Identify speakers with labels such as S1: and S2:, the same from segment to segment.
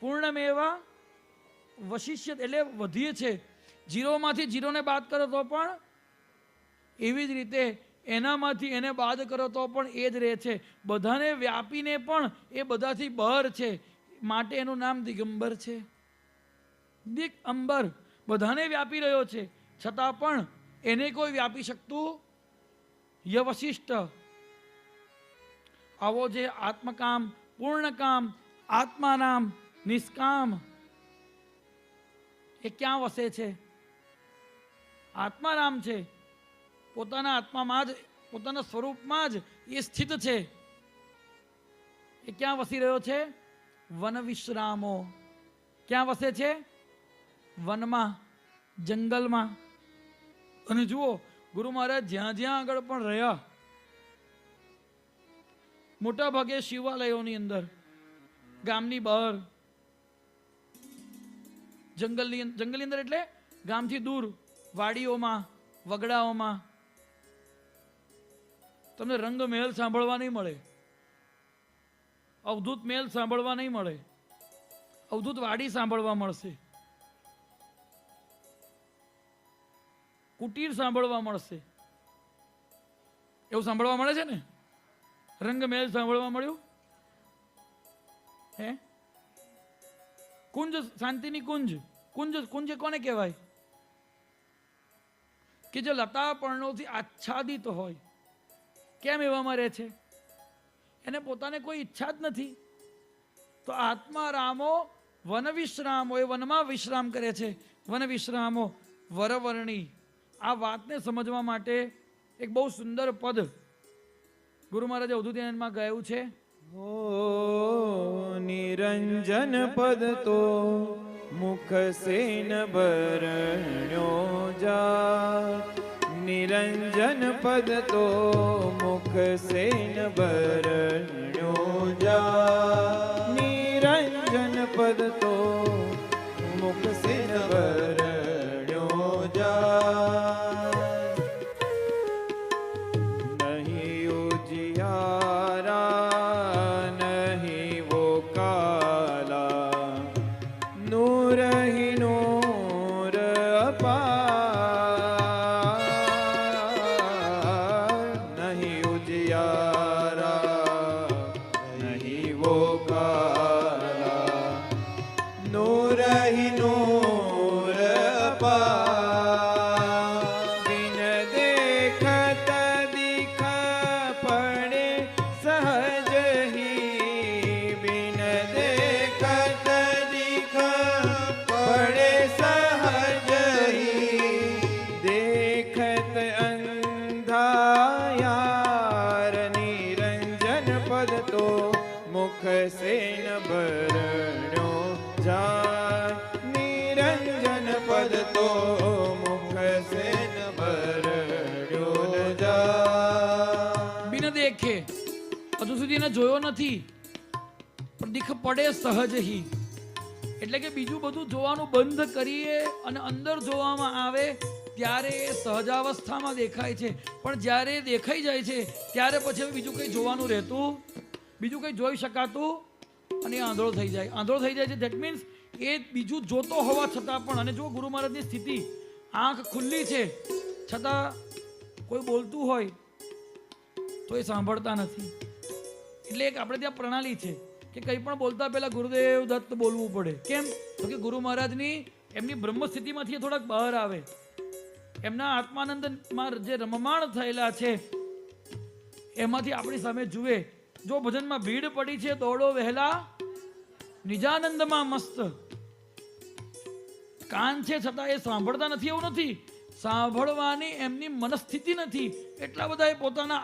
S1: પૂર્ણમેવા વશિષ્ય એટલે વધીએ છે. જીરોમાંથી જીરોને બાદ કરો તો પણ એવી જ રીતે એનામાંથી એને બાદ કરો તો પણ એ જ રહે છે. બધાને વ્યાપીને પણ એ બધાથી બહાર છે. માટે એનું નામ દિગંબર છે. દિગ અંબર બધાને વ્યાપી રહ્યો છે. છતાં પણ એને કોઈ વ્યાપી શકતું યવશિષ્ટ આવો જે આત્મકામ પૂર્ણકામ, આત્માનામ, નિષ્કામ. એ ક્યાં વસે છે? આત્મારામ છે. પોતાના આત્મામાં જ, પોતાના સ્વરૂપમાં જ એ સ્થિત છે. એ ક્યાં વસી રહ્યો છે? વન વિશ્રામો ક્યાં વસે છે? વનમાં, જંગલમાં. અને જુઓ, ગુરુ મહારાજ જ્યાં જ્યાં આગળ પણ રહ્યા મોટા ભાગે શિવાલયોની અંદર, ગામની બહાર, જંગલની જંગલની અંદર એટલે ગામથી દૂર, વાડીઓમાં, વગડાઓમાં, તમને રંગ મહેલ સાંભળવા નહીં મળે, અવધૂત મહેલ સાંભળવા નહીં મળે, અવધૂત વાડી સાંભળવા મળશે, કુટીર સાંભળવા મળશે. એવું સાંભળવા મળે છે ને? રંગ મહેલ સાંભળવા મળ્યું? હે? કુંજ, શાંતિની કુંજ. કુંજ કુંજ કોને કહેવાય? કે જે લતા પર્ણોથી આચ્છાદિત હોય. કેમ એવામાં રહે છે? એને પોતાને કોઈ ઈચ્છા જ નથી. તો આત્મા રામો વન વિશ્રામો, એ વનમાં વિશ્રામ કરે છે. વન વિશ્રામો વરવર્ણી. આ વાતને સમજવા માટે એક બહુ સુંદર પદ ગુરુ મહારાજ અવધૂતિમાં ગાયું છે?
S2: નિરંજન પદ તો મુખ સેન બરણ્યો જા નિરંજન પદ તો મુખ સેન બરણ્યો જા નિરંજન પદ તો મુખ સેન બરણ્યો
S1: જોયો નથી. પણ દીખ પડે સહજ હી. એટલે કે બીજું બધું જોવાનું બંધ કરીએ અને અંદર જોવામાં આવે ત્યારે એ સહજાવસ્થામાં દેખાય છે. પણ જ્યારે એ દેખાઈ જાય છે, ત્યારે પછી બીજું કંઈ જોવાનું રહેતું બીજું કંઈ જોઈ શકાતું અને આંધળો થઈ જાય. આંધળો થઈ જાય છે ધેટ મીન્સ એ બીજું જોતો હોવા છતાં પણ, અને જો ગુરુ મહારાજની સ્થિતિ. આંખ ખુલ્લી છે, છતાં કોઈ બોલતું હોય તો એ સાંભળતા નથી. એટલે એક આપણે ત્યાં પ્રણાલી છે કે કંઈ પણ બોલતા પહેલા ગુરુદેવ દત્ત બોલવું પડે. કેમ? તો કે ગુરુ મહારાજની એમની બ્રહ્મ સ્થિતિમાંથી થોડાક બહાર આવે. એમના આત્માનંદમાં જે રમમાણ થયેલા છે, એમાંથી આપણી સામે જુએ. જો ભજનમાં ભીડ પડી છે, દોડો વહેલા. નિજાનંદમાં મસ્ત. કાન છે છતાં એ સાંભળતા નથી, એવું નથી. સાંભળવાની એમની મનસ્થિતિ નથી. એટલા બધા એ પોતાના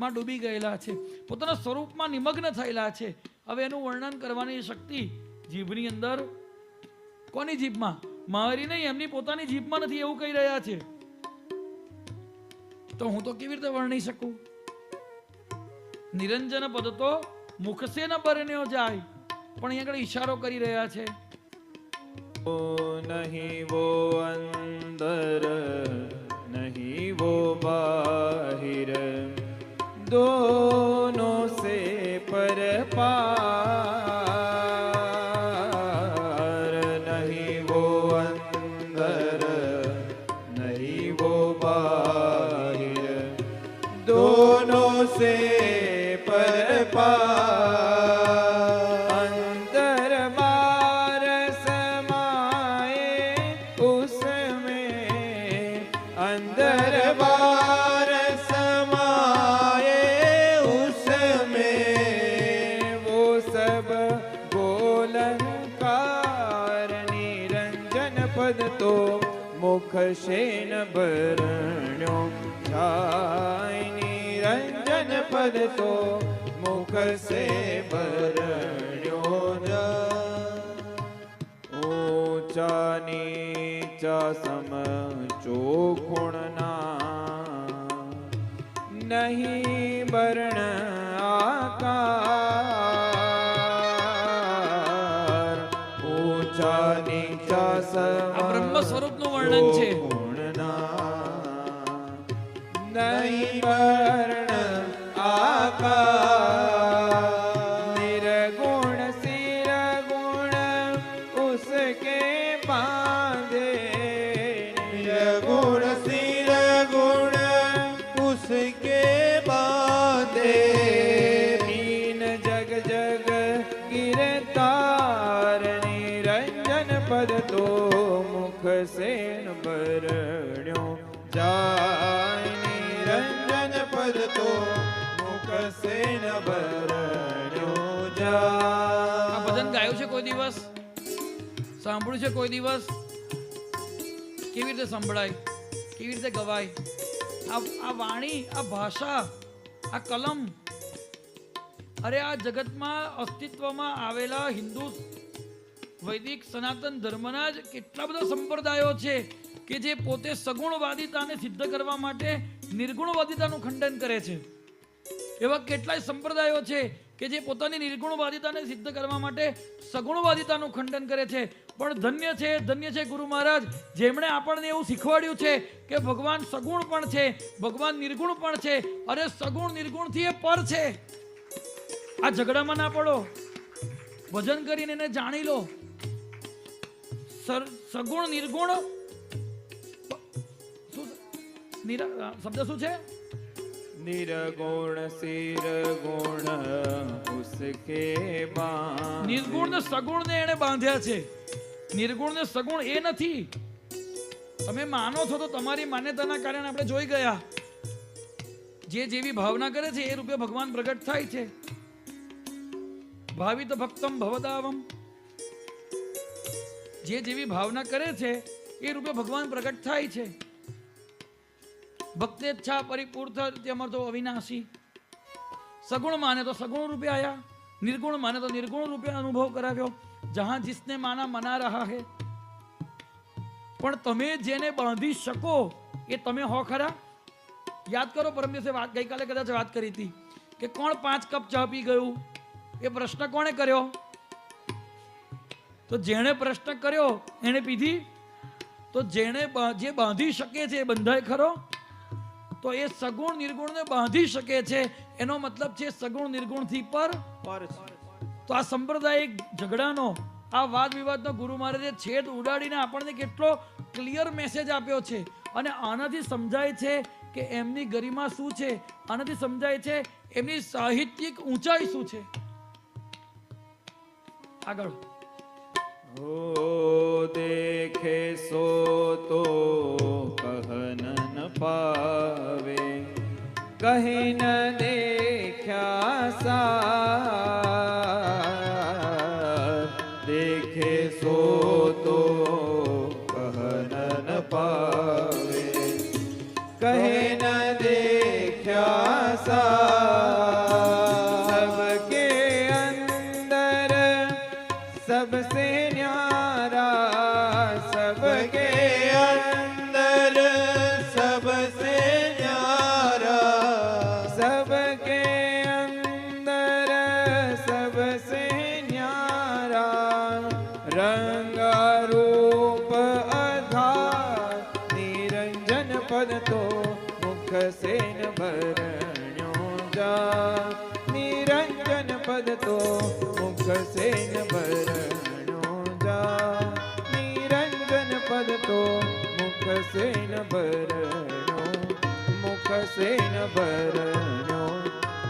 S1: આત્મારામમાં ડૂબી ગયેલા છે. પોતાના સ્વરૂપમાં નિમગ્ન થયેલા છે. હવે એનું વર્ણન કરવાની શક્તિ જીભની અંદર કોની જીભમાં? મારી નહીં, એમની પોતાની જીભમાં નથી એવું કહી રહ્યા છે. તો હું તો કેવી રીતે વર્ણી શકું? નિરંજન પદ તો મુખસે ન બરન્યો જાય. પણ અહીંયા આગળ ઈશારો કરી રહ્યા છે.
S2: दोनों से पर पार नहीं वो अंदर नहीं वो बाहर दोनों से पर पार તો મુખ શેન ભરણ્યો. જાય નિરંજન પદ તો મુખ સે ભરણ્યો ઊંચા નીચા સમ ચોખુણના નહીં વર્ણ मीन जग जग गिरतार निरंजन पद तो ખસેન ભરણ્યો જાય નિરંજન પદ તો મુખસેન
S1: ભરણ્યો
S2: જાય.
S1: ભજન ગાયું છે કોઈ દિવસ? સાંભળ્યું છે કોઈ દિવસ? કેવી રીતે સંભળાય? કેવી રીતે ગવાય? આ આ વાણી આ ભાષા આ કલમ અરે આ જગતમાં અસ્તિત્વમાં આવેલા હિન્દુ વૈદિક સનાતન ધર્મના જ કેટલા બધા સંપ્રદાયો છે કે જે પોતે સગુણવાદિતાને સિદ્ધ કરવા માટે નિર્ગુણવાદિતાનું ખંડન કરે છે. એવા કેટલાય સંપ્રદાયો છે કે જે પોતાની નિર્ગુણવાદિતાને સિદ્ધ કરવા માટે સગુણવાદિતાનું ખંડન કરે છે. પણ ધન્ય છે ધન્ય છે ગુરુ મહારાજ, જેમણે આપણને એવું શીખવાડ્યું છે કે ભગવાન સગુણ પણ છે, ભગવાન નિર્ગુણ પણ છે, અરે સગુણ નિર્ગુણથી એ પર છે. આ ઝઘડામાં ના પડો. ભજન કરીને એને જાણી લો. સગુણ નિર્ગુણ? શબ્દ શું છે?
S2: નિર્ગુણ શિરગુણ ઉસકે
S1: નિર્ગુણ ને સગુણ ને એને બાંધ્યા છે. નિર્ગુણ ને સગુણ એ નથી. તમે માનો છો તો તમારી માન્યતાના કારણે આપણે જોઈ ગયા. જે જેવી ભાવના કરે છે એ રૂપે ભગવાન પ્રગટ થાય છે. ભાવિત ભક્તમ ભવદાવમ જે જેવી ભાવના કરે છે, એ રૂપે ભગવાન પ્રગટ થાય છે. ભક્તેચ્છા પરિપૂર્થ તેમર્થો અવિનાશી. સગુણ માને તો સગુણ રૂપે આયા, નિર્ગુણ માને તો નિર્ગુણ રૂપે અનુભવ કરાવ્યો. જહાં જિસને માના મના રહા હે. પણ તમે જેને બાંધી શકો, એ તમે હો ખરા? યાદ કરો પરમ દિવસે વાત ગઈકાલે કદાચ વાત કરી હતી કે કોણ પાંચ કપ ચા પી ગયું? એ પ્રશ્ન કોણે કર્યો? તો જેણે પ્રશ્ન કર્યો એણે પીધી. તો જેણે જે બાંધી શકે છે એ બંધાય ખરો. તો એ સગુણ નિર્ગુણને બાંધી શકે છે એનો મતલબ છે સગુણ નિર્ગુણથી પર. તો આ સંપ્રદાયિક ઝઘડાનો આ વાદ વિવાદનો ગુરુ મહારાજે છેદ ઉડાડીને આપણને કેટલો ક્લિયર મેસેજ આપ્યો છે. અને આનાથી સમજાય છે કે એમની ગરિમા શું છે? આનાથી સમજાય છે એમની સાહિત્યિક ઊંચાઈ શું છે? આગળ.
S2: हो देखे सो तो कहनन पावे कहीं न देखा सा રંગરૂપ અધા નિરંજન પદ તો મુખ સેન ભરણ્યો જા નિરંજન પદ તો મુખ સેન ભરણ્યો જા નિરંજન પદ તો મુખ સેન ભરણ્યો મુખ સેન ભરણ્યો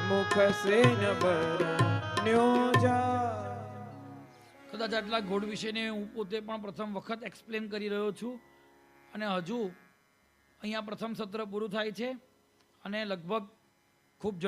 S2: મુખ સેન ભરણ્યો જા
S1: કદાચ આટલા ગોળ વિશેને હું પોતે પણ પ્રથમ વખત એક્સપ્લેન કરી રહ્યો છું. અને હજુ અહીંયા પ્રથમ સત્ર પૂરું થાય છે. અને લગભગ ખૂબ